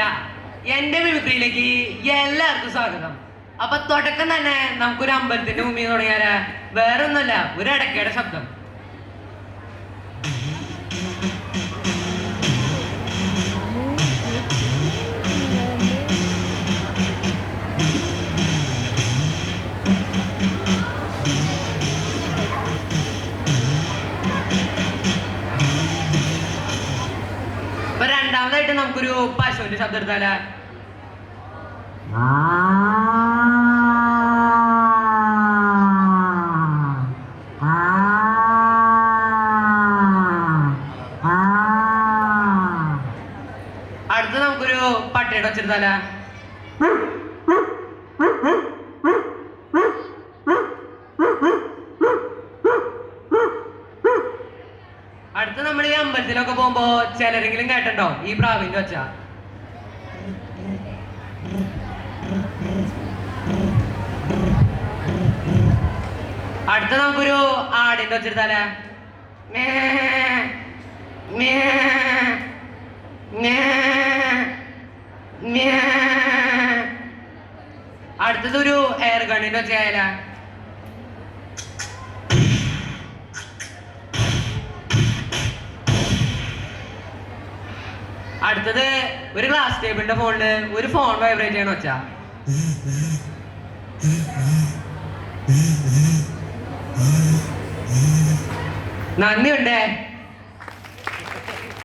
കേട്ടാ എന്റെ മിമിക്രിയിലേക്ക് എല്ലാവർക്കും സ്വാഗതം. അപ്പൊ തുടക്കം തന്നെ നമുക്കൊരു അമ്പലത്തിന്റെ മുമ്പിൽ തുടങ്ങിയാൽ? വേറൊന്നുമല്ല ഒരു അടക്കയുടെ ശബ്ദം. രണ്ടാമതായിട്ട് നമുക്കൊരു പശുവിന്റെ ശബ്ദം എടുത്താലാ അടുത്ത് നമുക്കൊരു പട്ടിയുടെ വെച്ചെടുത്താലാ അടുത്ത് നമ്മൾ ഈ അമ്പലത്തിലൊക്കെ പോകുമ്പോ ചിലരെങ്കിലും കേട്ടോ ഈ പ്രാവിന്റെ ഒച്ച. അടുത്ത നമുക്കൊരു ആടിന്റെ മേ മേ അടുത്തതൊരു എയർ ഗണ്ണിന്റെ വെച്ചായാലേ അടുത്തത് ഒരു ഗ്ലാസ് ടേബിളിന്റെ ഫോണിൽ ഒരു ഫോൺ വൈബ്രേറ്റ് ചെയ്യണ വെച്ചാ? നന്ദിയുണ്ടേ?